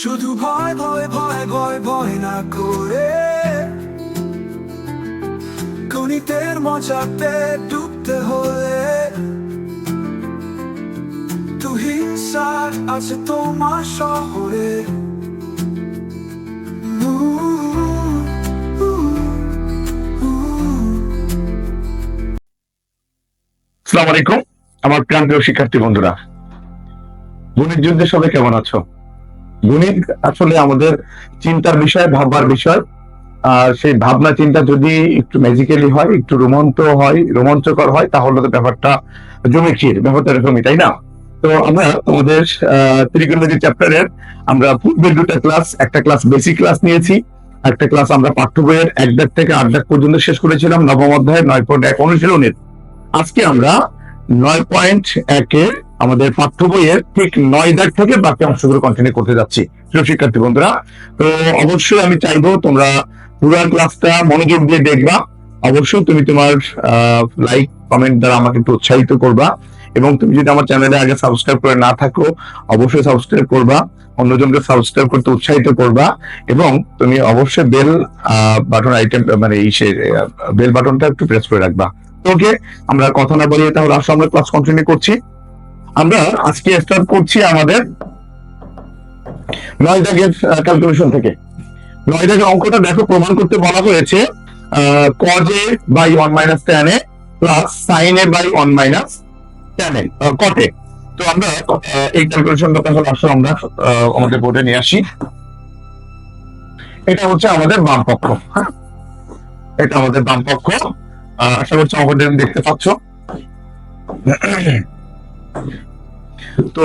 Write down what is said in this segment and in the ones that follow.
শুধু ভয় ভয় ভয় ভয় ভয় না করে। গণিতের মজাতে ডুবতে হলে আছে তোমার শহরে। আসসালামু আলাইকুম, আমার প্রান্তীয় শিক্ষার্থী বন্ধুরা। গণিত যুদ্ধে সবাই কেমন আছো? গণিত আসলে আমাদের চিন্তার বিষয়, ভাববার বিষয়। আর সেই ভাবনা, চিন্তা যদি একটু ম্যাজিক্যালি হয়, একটু রোমাঞ্চ হয়, রোমাঞ্চকর হয়, তাহলে তো ব্যাপারটা জমে ক্ষীর ব্যাপারটা এরকমই, তাই না? তো আমরা আমাদের ত্রিকোণমিতি চ্যাপ্টারের আমরা পূর্বের দুটা ক্লাস একটা ক্লাস বেসিক ক্লাস নিয়েছি, একটা ক্লাস আমরা পাঠ্য বইয়ের এক দাগ থেকে আট দাগ পর্যন্ত শেষ করেছিলাম, নবম অধ্যায় নয় পয়েন্ট এক অনুশীলনের। আজকে আমরা নয় পয়েন্ট একের আমাদের পাঠ্য বইয়ের ঠিক নয় দাগ থেকে বাকি অংশগুলো কন্টিনিউ করতে যাচ্ছি। প্রিয় শিক্ষার্থী বন্ধুরা, তো অবশ্যই আমি চাইব তোমরা পুরো ক্লাসটা মনোযোগ দিয়ে দেখবা। অবশ্যই তুমি তোমার লাইক কমেন্ট দ্বারা আমাকে একটু উৎসাহিত করবা এবং তুমি যদি আমার চ্যানেলে আগে সাবস্ক্রাইব করে না থাকো, অবশ্যই সাবস্ক্রাইব করবা, অন্যজনকে সাবস্ক্রাইব করতে উৎসাহিত করবা এবং তুমি অবশ্যই বেল বাটন আইটেম মানে বেল বাটনটা একটু প্রেস করে রাখবা। ওকে আমরা কথা না বলিয়ে তাহলে আসলে আমরা ক্লাস কন্টিনিউ করছি। আমরা আজকে স্টার্ট করছি আমাদের নয় দাগের ক্যালকুলেশন থেকে। নয় দাগের অঙ্কটা দেখো, প্রমাণ করতে বলা হয়েছে cos A by one minus tan A plus sine A by one minus tan A cot A তো আমরা এই ক্যালকুলেশনটা তাহলে আসলে আমরা আমাদের বোর্ডে নিয়ে আসি। এটা হচ্ছে আমাদের বাম পক্ষ হ্যাঁ? এটা আমাদের বাম পক্ষ আশা করছি আমাদের দেখতে পাচ্ছ। তো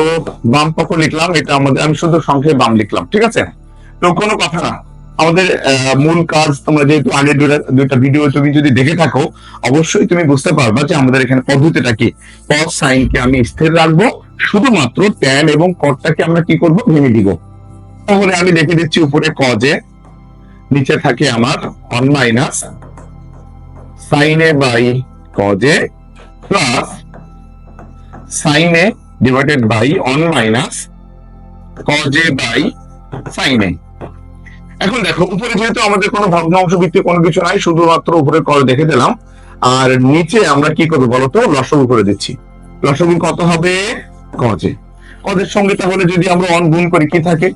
বাম পক্ষ লিখলাম, এটা আমাদের আমি শুধু সংখ্যায় বাম লিখলাম, ঠিক আছে? তো কোনো কথা না। আমাদের মূল কাজ তোমরা যেহেতু আগে দুইটা ভিডিও তুমি যদি দেখে থাকো, অবশ্যই তুমি বুঝতে পারবা যে আমাদের এখানে পদ্ধতিটা কি। cos sin কে আমি স্থির রাখব, শুধুমাত্র ট্যান এবং কটটাকে আমরা কি করব? ভেঙে দিব। তাহলে আমি লিখে দিচ্ছি উপরে কজে নিচে থাকে আমার one minus sine A by cos A plus sine A divided by one minus cos A by sine A এখন দেখো, উপরে যেহেতু আমাদের কোনো ভগ্নাংশ ভিত্তিক কোনো কিছু নাই, শুধুমাত্র উপরে কজ দেখে দিলাম। আর নিচে আমরা কি করব বলতো লসগু করে দিচ্ছি। লসগু কত হবে? কজে কজের সঙ্গে তাহলে যদি আমরা অন গুণ করি, কি থাকে?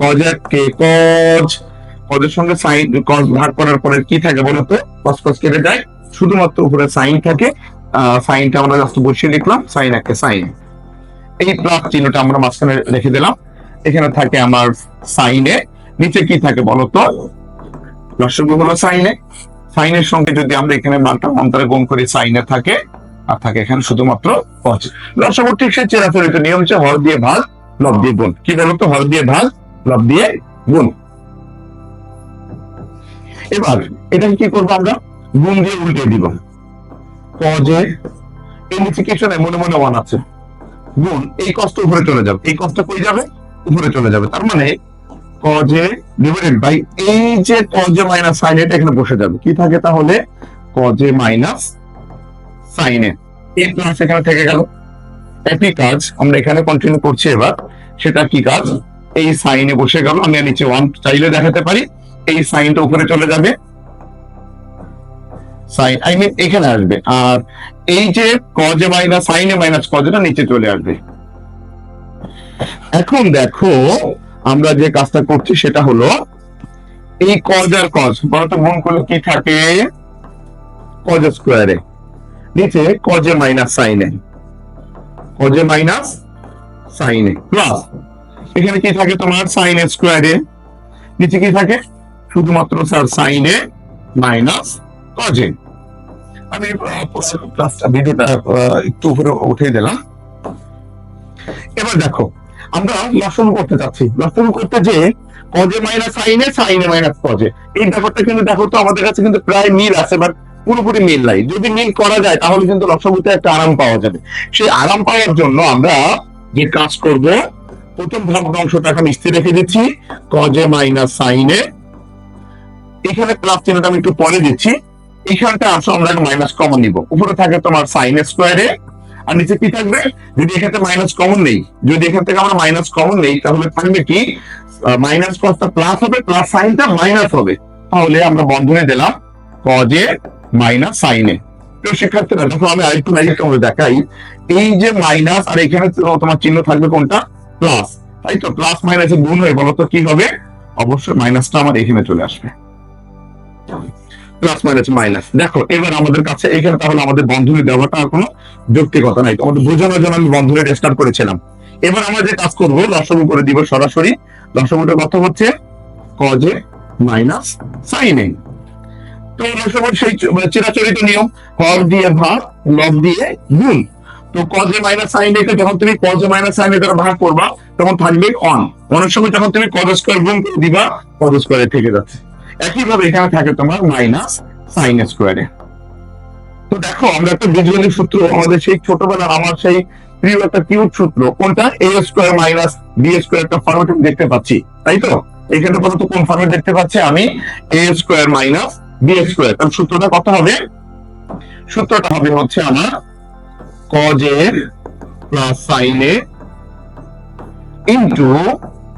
কজ এক কে কজ কজের সঙ্গে সাইন কজ ভাগ করার পরে কি থাকে বলতো কস কস কেটে যায়। শুধুমাত্র উপরে সাইন থাকে। সাইনটা আমরা জাস্ট বসিয়ে লিখলাম, সাইন একে সাইন। এই প্লাস চিহ্নটা আমরা মাঝখানে রেখে দিলাম। এখানে থাকে আমার সাইনে, নিচে কি থাকে বলতো? লসগু হলো সাইনে। সাইনের সঙ্গে যদি আমরা এখানে মানটা অন্তরে করি, সাইনে থাকে, আর থাকে এখানে শুধুমাত্র কজ লসগু ঠিক সে চেরাচরিত নিয়ম হচ্ছে হর দিয়ে ভাগ, লব দিয়ে গুণ। কি বলতো? হর দিয়ে ভাগ, লব দিয়ে গুণ। এবার এটা কি করব আমরা? গুণ দিয়ে উল্টে দিব। কজে নাই মনে মনে ওয়ান আছে। গুণ, এই কষ্ট উপরে চলে যাবে। এই কষ্ট কই যাবে? উপরে চলে যাবে। তার মানে কজে ডিভাইডেড বাই এই যে কজে মাইনাস সাইন এটা এখানে বসে যাবে। কি থাকে তাহলে? কজে মাইনাস সাইনে এই প্লাস এখানে থেকে গেল। একই কাজ আমরা এখানে কন্টিনিউ করছি এবার। সেটা কি কাজ? এই সাইনে বসে গেল। আমি নিচে ওয়ান চাইলে দেখাতে পারি। এই সাইনটা উপরে চলে যাবে। সাইন আই মিন এখানে আসবে। আর এই যে কজে মাইনাস সাইনে মাইনাস কজেটা নিচে চলে আসবে। এখন দেখো, আমরা যে কাজটা করছি সেটা হলো এই কজ আর কজ বলতো গুণ করলে কি থাকে? কজ স্কোয়ারে নিচে কজে মাইনাস সাইনে কজে মাইনাস সাইনে প্লাস এখানে কি থাকে তোমার? সাইন স্কোয়ারে নিচে কি থাকে? শুধুমাত্র স্যার সাইনে মাইনাস কজে আমি ভিডিওটা একটু উপরে উঠিয়ে দিলাম। এবার দেখো, আমরা লসন করতে যাচ্ছি। লসন করতে যে কজে মাইনাস সাইনে সাইনে মাইনাস কজে এই ব্যাপারটা কিন্তু দেখো তো, আমাদের কাছে কিন্তু প্রায় মিল আছে বাট পুরোপুরি মিল নাই। যদি মিল করা যায়, তাহলে কিন্তু লসগুতে একটা আরাম পাওয়া যাবে। সেই আরাম পাওয়ার জন্য আমরা যে কাজ করব, প্রথম ভগ্নাংশটাকে এখন স্থির রেখে দিচ্ছি কজে মাইনাস সাইনে এখানে প্লাস চিহ্নটা আমি একটু পরে দিচ্ছি। এখানটা আসলে আমরা মাইনাস কমন নিব। উপরে থাকে তোমার সাইন স্কোয়ারে আর নিচে কি থাকবে? যদি এখান মাইনাস কমন নেই, যদি এখান থেকে আমরা মাইনাস কমন নেই, তাহলে থাকবে কি? মাইনাস কসটা প্লাস হবে প্লাস সাইনটা মাইনাস হবে। তাহলে আমরা বন্ধনে দিলাম কজে মাইনাস সাইনে তো শিক্ষার্থীরা দেখো আমি আরেকটু ম্যাজিক তোমাদের দেখাই। এই যে মাইনাস আর এখানে তোমার চিহ্ন থাকবে কোনটা? প্লাস তাই তো? প্লাস মাইনাস গুণ হয়ে বলো তো কি হবে? অবশ্যই মাইনাসটা আমার এখানে চলে আসবে। প্লাস মাইনাস মাইনাস দেখো, এবার আমাদের কাছে এখানে তাহলে আমাদের বন্ধনী দেওয়াটা আর কোনো যৌক্তিকতা নাই। আমাদের বোঝানোর জন্য আমি বন্ধনী স্টার্ট করেছিলাম। এবার আমরা যে কাজ করব, দশম করে দিব সরাসরি। দশমটা কত হচ্ছে? কজে মাইনাস সাইনে তো দশম সেই মানে চিরাচরিত নিয়ম হর দিয়ে ভাগ লব দিয়ে গুণ। তো কজে মাইনাস সাইন রেখে যখন তুমি কজে মাইনাস সাইন দ্বারা ভাগ করবা, তখন থাকবে অন অনেক সময় যখন তুমি কজ স্কোয়ার গুণ দিবা কজ স্কোয়ারে থেকে যাচ্ছে। একইভাবে এখানে থাকে তোমার মাইনাস সাইন স্কোয়ারে তো দেখো, আমরা একটা বীজগণিত সূত্র, আমাদের সেই ছোটবেলার আমার সেই প্রিয় একটা কিউট সূত্র, কোনটা? A square minus B square একটা ফর্মেট দেখতে পাচ্ছি, তাই তো? এখানে পর্যন্ত কোন ফর্মেট দেখতে পাচ্ছি আমি? A square minus B square তাহলে সূত্রটা কত হবে? সূত্রটা হবে হচ্ছে আমার কজের প্লাস সাইনে ইন্টু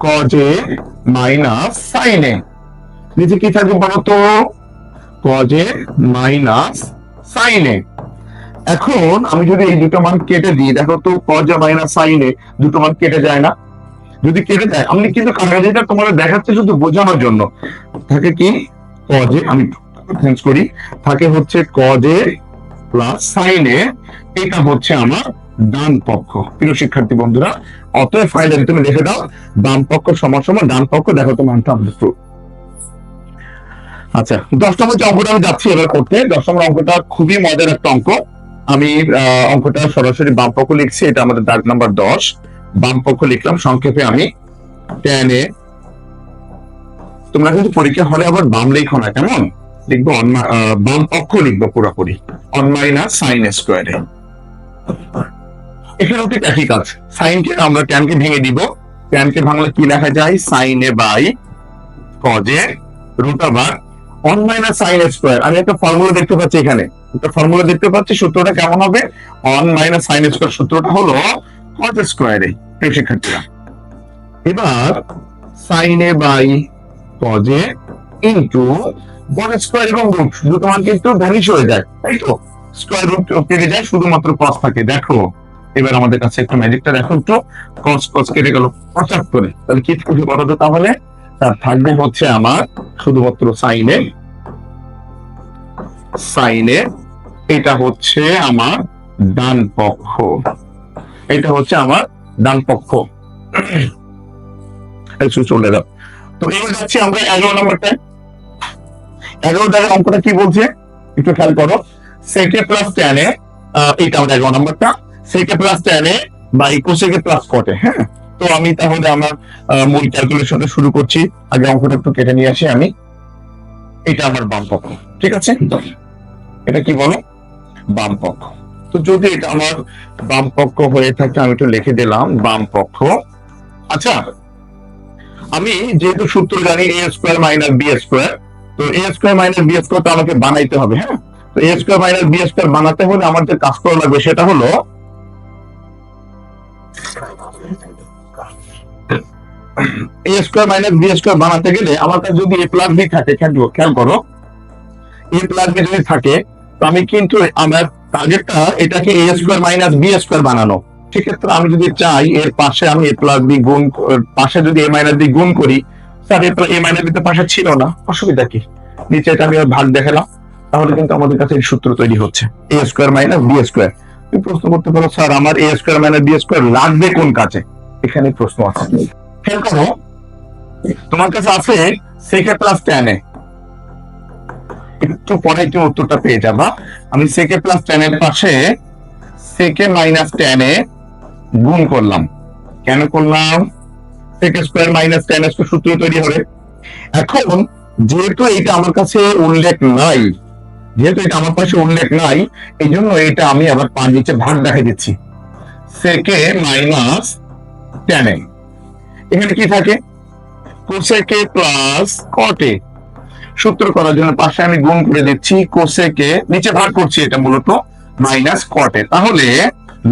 কজে মাইনাস সাইনে নিচে কি থাকবে বলো তো কজে মাইনাস সাইনে এখন আমি যদি এই দুটো মান কেটে দিই, দেখো তো কজে মাইনাস সাইনে দুটো মান কেটে যায় না। যদি কেটে যায়, আমি কিন্তু কাগজটা তোমাদের দেখাচ্ছে শুধু বোঝানোর জন্য। থাকে কি? কজে আমি চেঞ্জ করি, থাকে হচ্ছে কজে প্লাস সাইনে এটা হচ্ছে আমার ডান পক্ষ। প্রিয় শিক্ষার্থী বন্ধুরা, অতএব ফাইলে তুমি দেখে দাও বাম পক্ষ সমান সমান, ডান পক্ষ, দেখো তো মানটা আমাদের আচ্ছা দশ যে অঙ্কটা আমি যাচ্ছি এবার করতে। অঙ্কটা খুবই মজার একটা অঙ্ক। আমি অঙ্কটা সরাসরি বাম পক্ষ লিখছি, এটা আমাদের দাগ নাম্বার দশ। বাম পক্ষ লিখলাম, সংক্ষেপে আমি টেনে তোমরা কিন্তু পরীক্ষা হলে আবার বাম লেখো না, কেমন? লিখব বাম পক্ষ লিখব পুরোপুরি। অন মাইনাস সাইন স্কোয়ারে এখানেও ঠিক একই কাজ। সাইনকে আমরা ট্যানকে ভেঙে দিব। ট্যানকে ভাঙলে কি লেখা যায়? Sine A by cos A root over one minus sine square আমি একটা ফর্মুলা দেখতে পাচ্ছি এখানে। একটা ফর্মুলা দেখতে পাচ্ছি, সূত্রটা কেমন হবে? অন মাইনাস সাইন স্কোয়ার সূত্রটা হলো কজ স্কোয়ারে প্রিয় শিক্ষার্থীরা। এবার sine A by cos A into বন স্কোয়ার এবং রুট দুটো মান কিন্তু ভ্যানিশ হয়ে যায়, তাই তো? স্কোয়ার রুট কেটে যায়, শুধুমাত্র কস থাকে। দেখো, এবার আমাদের কাছে একটু ম্যাজিকটা দেখো একটু। কস কস কেটে গেল। করে তাহলে কি থাকবে বলো তো তাহলে? তার থাকবে হচ্ছে আমার শুধুমাত্র সাইনে। সাইনে এটা হচ্ছে আমার ডান পক্ষ। এটা হচ্ছে আমার ডান পক্ষ। চলে যাও। তো এবার যাচ্ছি আমরা এগারো নম্বরটা এগারো দাগের অঙ্কটা কি বলছে? একটু খেয়াল করো। সেকে প্লাস টেনে এইটা আমাদের এগারো নম্বরটা। সেকে প্লাস টেনে বা ইকোসেকে প্লাস কটে হ্যাঁ? তো আমি তাহলে আমার মূল ক্যালকুলেশনে শুরু করছি। আগে অঙ্কটা একটু কেটে নিয়ে আসি আমি। এটা আমার বাম পক্ষ, ঠিক আছে? এটা কি বলো? বাম পক্ষ। তো যদি এটা আমার বাম পক্ষ হয়ে থাকে, আমি একটু লিখে দিলাম, বাম পক্ষ। আচ্ছা আমি যেহেতু সূত্র জানি A square minus B square তো A square minus B square তো আমাকে বানাইতে হবে হ্যাঁ? তো A square minus B square বানাতে হলে আমার যে কাজ করা লাগবে সেটা হলো A square minus B square বানাতে গেলে আমার কাছে যদি এ প্লাস বি থাকে, খেয়াল করো- এ প্লাস বি যদি থাকে, তো আমি কিন্তু আমার টার্গেটটা এটাকে A square minus B square বানানো। সেক্ষেত্রে আমি যদি চাই, এর পাশে আমি এ প্লাস বি গুণ পাশে যদি এ মাইনাস বি গুণ করি, স্যার এ মাইনাস বি তো পাশে ছিল না। অসুবিধা কি? নিচে এটা আমি ভাগ দেখালাম। তাহলে কিন্তু আমাদের কাছে সূত্র তৈরি হচ্ছে। A square minus B square তুমি প্রশ্ন করতে পারো, স্যার, আমার A square minus B square লাগবে কোন কাছে এখানে প্রশ্ন আছে। খেয়াল করো তোমার কাছে আছে সেকে প্লাস টেনে একটু পরে তুমি উত্তরটা পেয়ে যাবা। আমি সেকে প্লাস টেনের পাশে সেকে মাইনাস টেনে গুণ করলাম। কেন করলাম? সেকে স্কোয়ার মাইনাস টেন স্কোয়ার সূত্র তৈরি হবে। এখন, যেহেতু এটা আমার কাছে উল্লেখ নাই, যেহেতু এটা আমার পাশে উল্লেখ নাই এই জন্য এটা আমি আবার পাঁচ নিচে ভাগ দেখা দিচ্ছি। সেকে মাইনাস টেনে এখানে কি থাকে? কোসেকে প্লাস কটে সূত্র করার জন্য পাশে আমি গুণ করে দিচ্ছি কোসেকে, নিচে ভাগ করছি এটা মূলত মাইনাস কটে তাহলে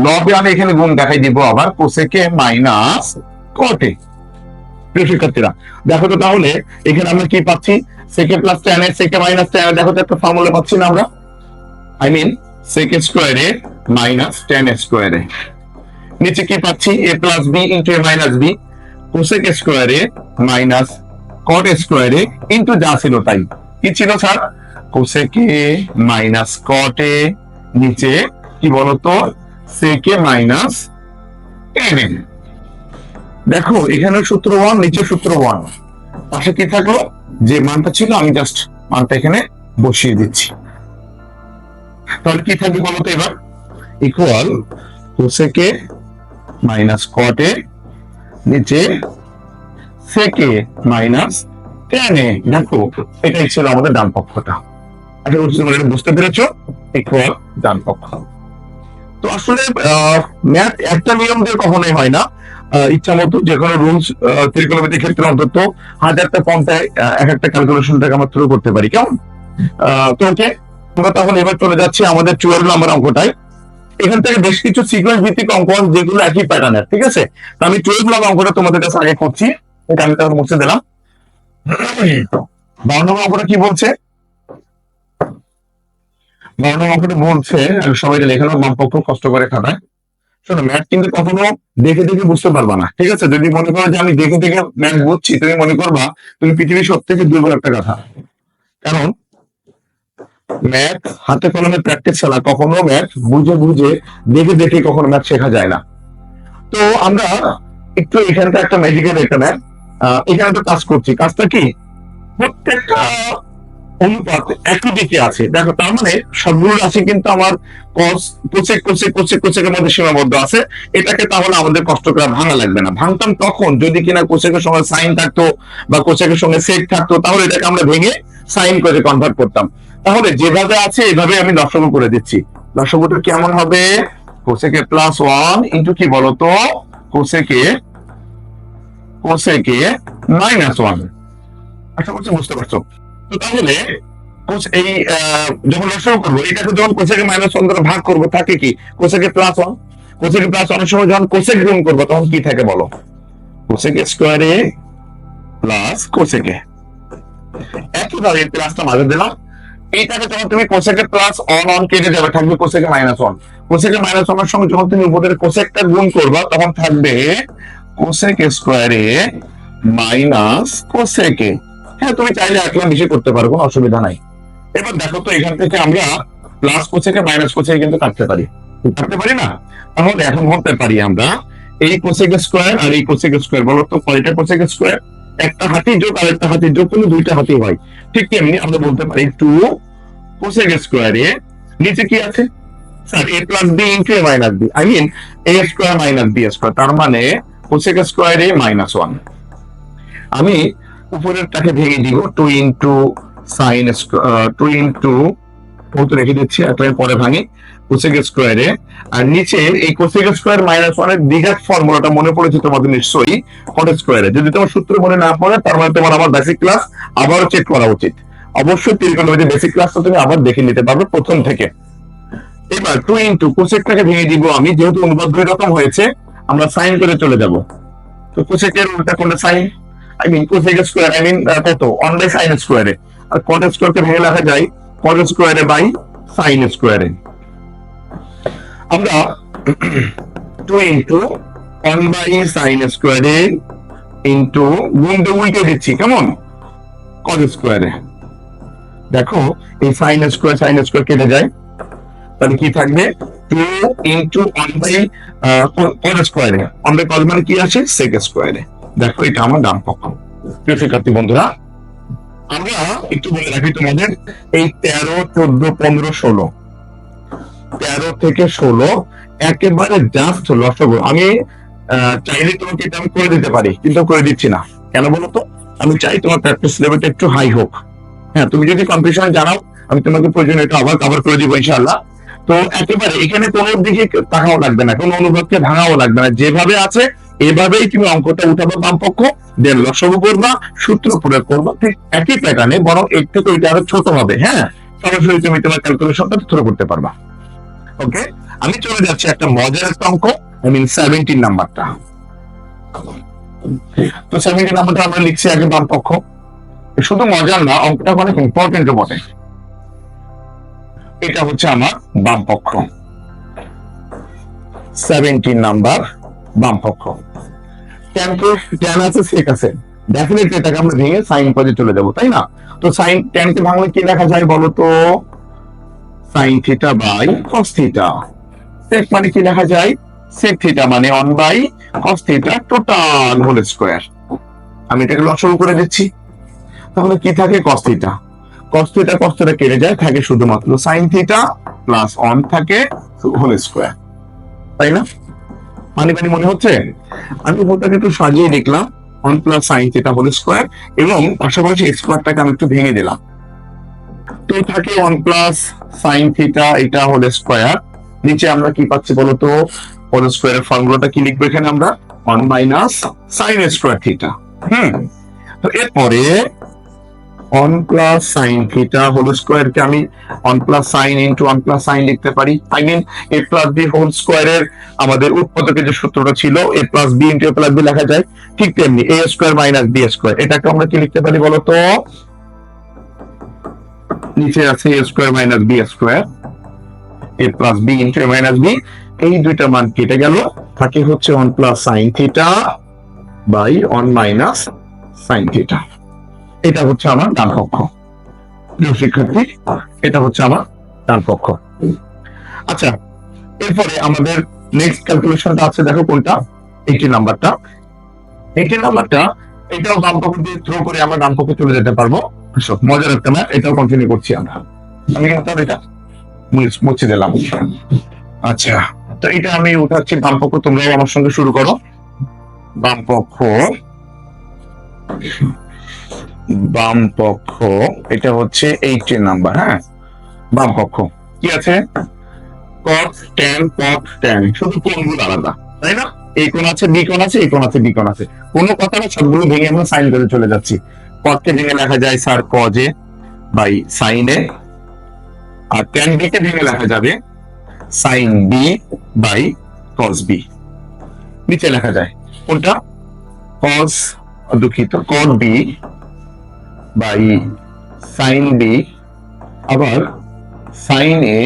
লবে আমি এখানে গুণ দেখাই দিব আবার কোসেকে মাইনাস কটে প্রিয় শিক্ষার্থীরা, দেখো তো তাহলে এখানে আমরা কি পাচ্ছি? সেকে প্লাস টেন এ সেকে মাইনাস টেন দেখো তো একটা ফর্মুলা পাচ্ছি না আমরা। আই মিন সেকে স্কোয়ারে মাইনাস টেন স্কোয়ারে নিচে কি পাচ্ছি? A plus B into A minus B cosec square A minus cot square A into যা ছিল তাই। কি ছিল স্যার? কোসেকে মাইনাস কটে নিচে কি বলতো? সেকে মাইনাস টেন। দেখো, এখানে সূত্র ওয়ান নিচে সূত্র ওয়ান পাশে কি থাকল? যে মানটা ছিল, আমি জাস্ট মানটা এখানে বসিয়ে দিচ্ছি। তাহলে কি থাকবে বলতো এবার? ইকুয়াল কোসেকে মাইনাস কটে নিচে সেকে মাইনাস টেনে দেখো এটাই ছিল আমাদের ডান পক্ষটা। বুঝতে পেরেছ ইকুয়াল ডান পক্ষ। তো আসলে ম্যাথ একটা নিয়ম দিয়ে কখনোই হয় না। ইচ্ছা মতো যে কোনো রুলস ত্রিকোণমিতির ক্ষেত্রে অন্তত হাজারটা আহ, এক একটা ক্যালকুলেশনটাকে আমরা থ্রু করতে পারি। কেমন? তো ওকে আমরা তাহলে এবার চলে যাচ্ছি আমাদের টুয়েলভ নাম্বার অঙ্কটায়। এখান থেকে বেশ কিছু সিকোয়েন্স ভিত্তিক অঙ্ক যেগুলো একই প্যাটার্নের ঠিক আছে? তো আমি টুয়েলভ নাম্বার অঙ্কটা তোমাদের কাছে আগে করছি, এটা আমি তাহলে মুছে দিলাম। বারো নম্বর অঙ্কটা কি বলছে? বারো নম্বর অঙ্কটা বলছে সবাই লেখানো বাম পক্ষ কষ্ট করে খাতায় শোনো ম্যাথ কিন্তু কখনো দেখে দেখে বুঝতে পারবা না, ঠিক আছে? যদি মনে করো যে আমি দেখে দেখে ম্যাথ বুঝছি, তুমি মনে করবা তুমি পৃথিবীর সব থেকে দুর্বল একটা কথা। কারণ ম্যাথ হাতে কলমে প্র্যাকটিস ছাড়া কখনো ম্যাথ বুঝে বুঝে, দেখে দেখে কখনো ম্যাথ শেখা যায় না। তো আমরা একটু এখানটা একটা ম্যাজিক্যাল এটা ম্যাথ এখানে একটা কাজ করছি। কাজটা কি? প্রত্যেকটা অনুপাত একই দিকে আছে। দেখো, তার মানে সবগুলো রাশি কিন্তু আমার কস কোচেক কোচেক কোচেক কোচেকের মধ্যে সীমাবদ্ধ আছে। এটাকে তাহলে আমাদের কষ্ট করে ভাঙা লাগবে না। ভাঙতাম তখন যদি কিনা কোচেকের সঙ্গে সাইন থাকতো বা কোচেকের সঙ্গে সেট থাকতো, তাহলে এটাকে আমরা ভেঙে সাইন করে কনভার্ট করতাম। তাহলে যেভাবে আছে, এভাবে আমি দর্শক করে দিচ্ছি। দর্শকটা কেমন হবে? কোসেকে প্লাস ওয়ান ইন্টু কি বলতো? কোসেকে কোসেকে মাইনাস ওয়ান আশা করছি বুঝতে পারছ? তো তাহলে এই যখন লসাগু করব, এটাকে যখন কোসেকে মাইনাস ওয়ান দ্বারা ভাগ করব, থাকে কি? Cosec A plus one cosec A plus ওয়ানের সময় যখন কোসেক গুণ করব, তখন কি থাকে বলো? কোসেকে স্কোয়ারে প্লাস কোসেকে একইভাবে প্লাসটা মাঝে দিলাম। এইটাকে যখন তুমি কোসেকে প্লাস অন অন কেটে যাবে থাকবে cosec A minus one cosec A minus ওয়ানের সঙ্গে যখন তুমি উপরের কোসেকটা গুণ করবা, তখন থাকবে কোসেক স্কোয়ারে মাইনাস কোসেকে হ্যাঁ তুমি চাইলে এক লাখ বেশি করতে পারো, কোনো অসুবিধা নাই। এবার দেখো তো এখান থেকে আমরা প্লাস কোসেকে মাইনাস কোসেকে কিন্তু কাটতে পারি। কাটতে পারি না? তাহলে এখন বলতে পারি আমরা, এই কোসেক স্কোয়ার আর এই কোসেক স্কোয়ার বলো তো কয়টা কোসেক স্কোয়ার একটা হাতি যোগ আর একটা হাতি যোগ করলে দুইটা হাতি হয়। ঠিক তেমনি আমরা বলতে পারি টু কোসেক স্কোয়ারে নিচে কি আছে? Sir A plus B into A minus B I mean A square minus B square তার মানে কোসেক স্কোয়ারে মাইনাস ওয়ান আমি উপরেরটাকে ভেঙে দিব two into sine two into রেখে দিচ্ছি একটা পরে ভাঙি। কোসেক স্কোয়ারে আর নিচে এই কোসেক স্কোয়ার মাইনাস ওয়ানের দ্বিঘাত ফর্মুলাটা মনে পড়েছে তোমাদের নিশ্চয়ই কট স্কোয়ারে যদি তোমার সূত্র মনে না পড়ে, তার মানে তোমার আমার বেসিক ক্লাস আবারও চেক করা উচিত। অবশ্যই ত্রিকোণমিতি বেসিক ক্লাসটা তুমি আবার দেখে নিতে পারবে প্রথম থেকে। এবার টু ইন্টু কোসেকটাকে ভেঙে দিব আমি, যেহেতু অনুবাদ দুই রকম হয়েছে, আমরা সাইন করে চলে যাব। তো কোসেকের উল্টা কোনটা sine I mean cosec square I mean কত? অন বাই সাইন স্কোয়ারে আর কট স্কোয়ারকে ভেঙে লেখা যায়? কট স্কোয়ারে বাই সাইন স্কোয়ারে আমরা two into one by sine square A into গুণটা উল্টে দিচ্ছি, কেমন? কট স্কোয়ারে দেখো, এই সাইন স্কোয়ার সাইন স্কোয়ার কেটে যায়। তাহলে কি থাকবে? Two into one by cot square A cot মানে কি আছে? সেক স্কোয়ারে দেখো, এটা আমার ডান পক্ষ। প্রিয় শিক্ষার্থী বন্ধুরা, আমরা একটু বলে রাখি তোমাদের, এই তেরো, চোদ্দ, পনেরো, ষোলো। তেরো থেকে ষোলো একেবারে জাস্ট লসগো। আমি চাইলে তোমাকে এটা আমি করে দিতে পারি, কিন্তু করে দিচ্ছি না। কেন বলো তো? আমি চাই তোমার প্র্যাকটিস লেভেলটা একটু হাই হোক। হ্যাঁ তুমি যদি কম্পিটিশন জানাও আমি তোমাকে প্রয়োজন এটা আবার কভার করে দিব ইনশাআল্লাহ। তো একেবারে এখানে কোনো দিকে তাকাও লাগবে না, কোনো অনুভবকে ভাঙাও লাগবে না। যেভাবে আছে, এভাবেই তুমি অঙ্কটা উঠাবো বাম পক্ষ দেন লসগু করবা, সূত্র প্রয়োগ করবা, ঠিক একই প্যাটার্নে বরং এর থেকে ওইটা আরও ছোট হবে হ্যাঁ? সরাসরি তুমি তোমার ক্যালকুলেশনটা থ্রো করতে পারবা। ওকে আমি চলে যাচ্ছি একটা মজার একটা অঙ্ক আই মিন সেভেন্টিন নাম্বারটা তো সেভেন্টি নাম্বারটা আমরা লিখছি আগে বাম পক্ষ। শুধু মজার না, অঙ্কটা অনেক ইম্পর্টেন্ট বটে। এটা হচ্ছে আমার বাম পক্ষ। সেভেন্টিন নাম্বার বাম পক্ষ। ট্যান তো ট্যান আছে সেক আছে। ডেফিনেটলি এটাকে আমরা ভেঙে সাইন পদে চলে যাব, তাই না? তো সাইন টেন কে ভাঙলে কি লেখা যায় বলো তো? Sine theta by cos theta sec মানে কি যায়? সেক থিটা মানে one by cos theta total whole square আমি এটাকে লসগু করে দিচ্ছি। তাহলে কি থাকে? Cos theta cos theta cos theta কেটে যায়, থাকে শুধুমাত্র সাইন থিটা প্লাস অন থাকে হোল স্কোয়ার তাই না? মানে মানে মনে হচ্ছে? আমি ওটাকে একটু সাজিয়ে লিখলাম one plus sine theta whole square এবং পাশাপাশি স্কোয়ারটাকে আমি একটু ভেঙে দিলাম। তো থাকে ওয়ান প্লাস সাইন থিটা এটা হোল স্কোয়ার নিচে আমরা কি পাচ্ছি বলতো? হোল স্কোয়ারের ফর্মুলাটা কি লিখব এখানে আমরা? One minus sine square theta হুম। তো এরপরে one plus sine theta whole square কে আমি one plus sine into one plus sine লিখতে পারি। I mean A plus B whole স্কোয়ারের আমাদের উৎপাদকের যে সূত্রটা ছিল A plus B into A plus B লেখা যায়। ঠিক তেমনি A square minus B square এটাকে আমরা কি লিখতে পারি বলতো? নিচে আছে A square minus B square A plus B into A minus B এই দুইটা মান কেটে গেল। থাকে হচ্ছে one plus sine theta by one minus sine theta এটা হচ্ছে আমার ডান পক্ষ। প্রিয় শিক্ষার্থী, এটা হচ্ছে আমার ডান পক্ষ। আচ্ছা এরপরে আমাদের নেক্সট ক্যালকুলেশনটা আছে, দেখো কোনটা? এইটি নাম্বারটা এইটি নাম্বারটা এটাও বাম পক্ষ দিয়ে থ্রো করে আমরা ডান পক্ষে চলে যেতে পারব। মজার একটা ম্যাথ এটাও কন্টিনিউ করছি আমরা। আমি কিন্তু এটা মুছ- দিলাম। আচ্ছা তো এটা আমি উঠাচ্ছি বাম তোমরাও আমার সঙ্গে শুরু করো। বাম পক্ষ এটা হচ্ছে এইটিন নাম্বার হ্যাঁ? বাম পক্ষ কি আছে? cot tan cot tan, শুধু কোণগুলো আলাদা, তাই না? এই কোণ আছে, বি কোণ আছে, এই কোণ আছে, বি কোণ আছে। কোনো কথা না সবগুলো ভেঙে আমরা সাইন করে চলে যাচ্ছি। কটকে ভেঙে লেখা যায় স্যার কজে বাই সাইনে আর ট্যান বি কে ভেঙে লেখা যাবে sine B by cos B নিচে লেখা যায়, কোনটা? কস দুঃখিত cot B by sine B আবার sine A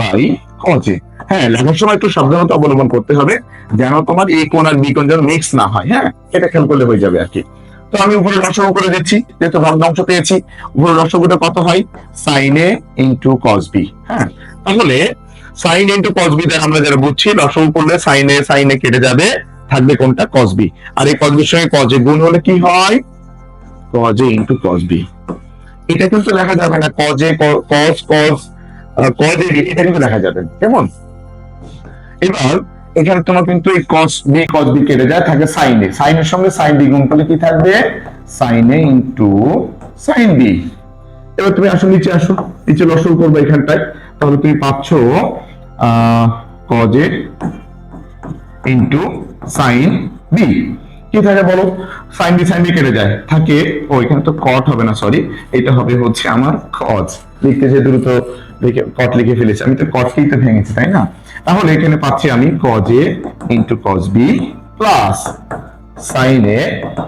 by cos A হ্যাঁ লেখার সময় একটু সাবধানতা অবলম্বন করতে হবে, যেন তোমার এই কোণ আর বি কোণ যেন মিক্স না হয় হ্যাঁ? এটা খেয়াল করলে হয়ে যাবে আর কি। তো আমি উপরে রসগো করে দিচ্ছি, যেহেতু ভগ্নাংশ পেয়েছি উপরে রসগোটা কত হয়? Sine A into cos B হ্যাঁ? তাহলে সাইন ইন্টু কস বি দ্বারা আমরা যারা বুঝছি রসগো করলে সাইন সাইন কেটে যাবে, থাকবে কোনটা? কস বি আর এই কস বির সঙ্গে কজ গুণ হলে কি হয়? কজ ইন্টু কস বি এটা কিন্তু লেখা যাবে না কজ কস কস কজ এটা কিন্তু লেখা যাবে কেমন? এবার এখানে তোমার কিন্তু এই কস বি কস বি কেটে যায়, থাকে সাইন এ সাইনের সঙ্গে সাইন বি গুণ করলে কি থাকবে? Sine A into sine B এবার তুমি আসো নিচে আসো, নিচে লসল করবে এখানটায়। তাহলে তুমি পাচ্ছ cos A into sine B কি থাকে বলো? সাইন বি সাইন বি কেটে যায়। থাকে, ও, এখানে তো কট হবে না সরি এটা হবে হচ্ছে আমার কজ লিখতে যে দ্রুত লিখে কট লিখে ফেলেছি। আমি তো কটকেই তো ভেঙেছি, তাই না? তাহলে এখানে পাচ্ছি আমি cos A into cos B plus sine A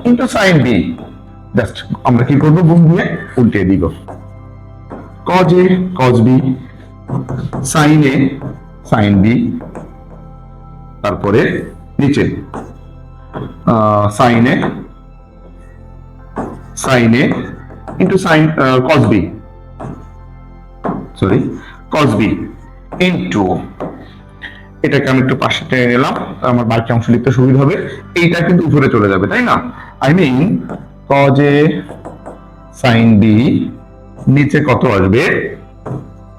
into sine B just আমরা কি করব? গুণ দিয়ে উল্টে দিব। Cos A cos B sine A sine B তারপরে নিচে sine A sine A into sine cos B sorry cos B into এটাকে আমি একটু পাশে টেনে নিলাম, আমার বাকি অংশ লিখতে সুবিধা হবে। এইটা কিন্তু উপরে চলে যাবে, তাই না? I mean cos A sine B নিচে কত আসবে?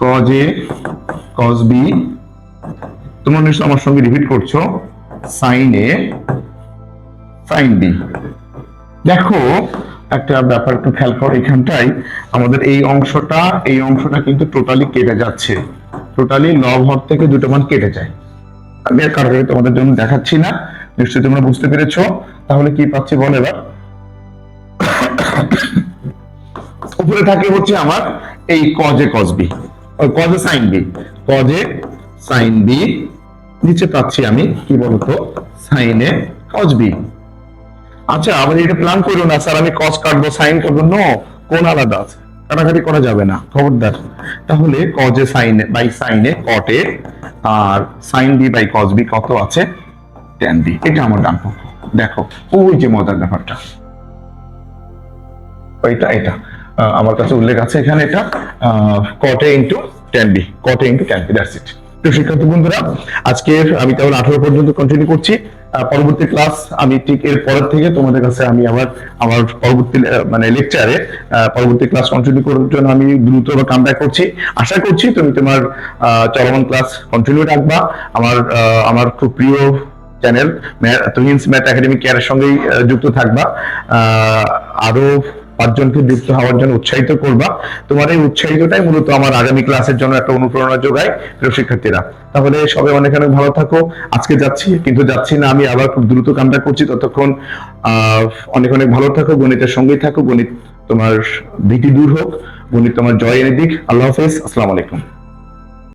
কজ এ কস বি তোমরা নিশ্চয় আমার সঙ্গে রিপিট করছ সাইন এ সাইন বি দেখো, একটা ব্যাপার একটু খেয়াল করো এখানটাই আমাদের এই অংশটা এই অংশটা কিন্তু টোটালি কেটে যাচ্ছে। টোটালি লব হর থেকে দুটো মান কেটে যায়। কারণে তোমাদের জন্য দেখাচ্ছি না। নিশ্চয়ই তোমরা বুঝতে পেরেছ। তাহলে কি পাচ্ছি বল এবার? উপরে থাকে হচ্ছে আমার এই cos A cos B cos A sine B cos A sine B নিচে পাচ্ছি আমি, কি বলতো? সাইনে কসবি আচ্ছা আমাদের এটা প্ল্যান করো না, স্যার। আমি কজ কাটবো সাইন করব নো কোন আলাদা আছে? কাটাকাটি করা যাবে না খবরদার। তাহলে কজে sine A by sine A cot A R sine B by cos B কত আছে? টেন বি এটা আমার ডান পক্ষ। দেখো ওই যে মজার ব্যাপারটা। এটা। আহ, আমার কাছে উল্লেখ আছে এখানে এটা। Cot A into tan B cot A into tan B that's it তো শিক্ষার্থী বন্ধুরা আজকে আমি তাহলে আঠারো পর্যন্ত কন্টিনিউ করছি। পরবর্তী ক্লাস আমি ঠিক এর পরের থেকে তোমাদের কাছে আমি আবার, আমার পরবর্তী মানে লেকচারে পরবর্তী ক্লাস কন্টিনিউ করার জন্য আমি দ্রুত কাম ব্যাক করছি। আশা করছি তুমি তোমার চলমান ক্লাস কন্টিনিউ রাখবা। আমার আমার খুব প্রিয় চ্যানেল তুহিনস ম্যাথ একাডেমি কেয়ারের সঙ্গেই যুক্ত থাকবা। আরও পাঁচজনকে যুক্ত হওয়ার জন্য উৎসাহিত করবা। তোমার এই উৎসাহিতটাই মূলত আমার আগামী ক্লাসের জন্য একটা অনুপ্রেরণা যোগায় প্রিয় শিক্ষার্থীরা। তাহলে সবাই অনেক অনেক ভালো থাকো। আজকে যাচ্ছি, কিন্তু যাচ্ছি না। আমি আবার খুব দ্রুত কামটা করছি। ততক্ষণ অনেক অনেক ভালো থাকো। গণিতের সঙ্গেই থাকো। গণিত তোমার ভীতি দূর হোক। গণিত তোমার জয় এনে দিক। আল্লাহ হাফেজ। আসসালামু আলাইকুম।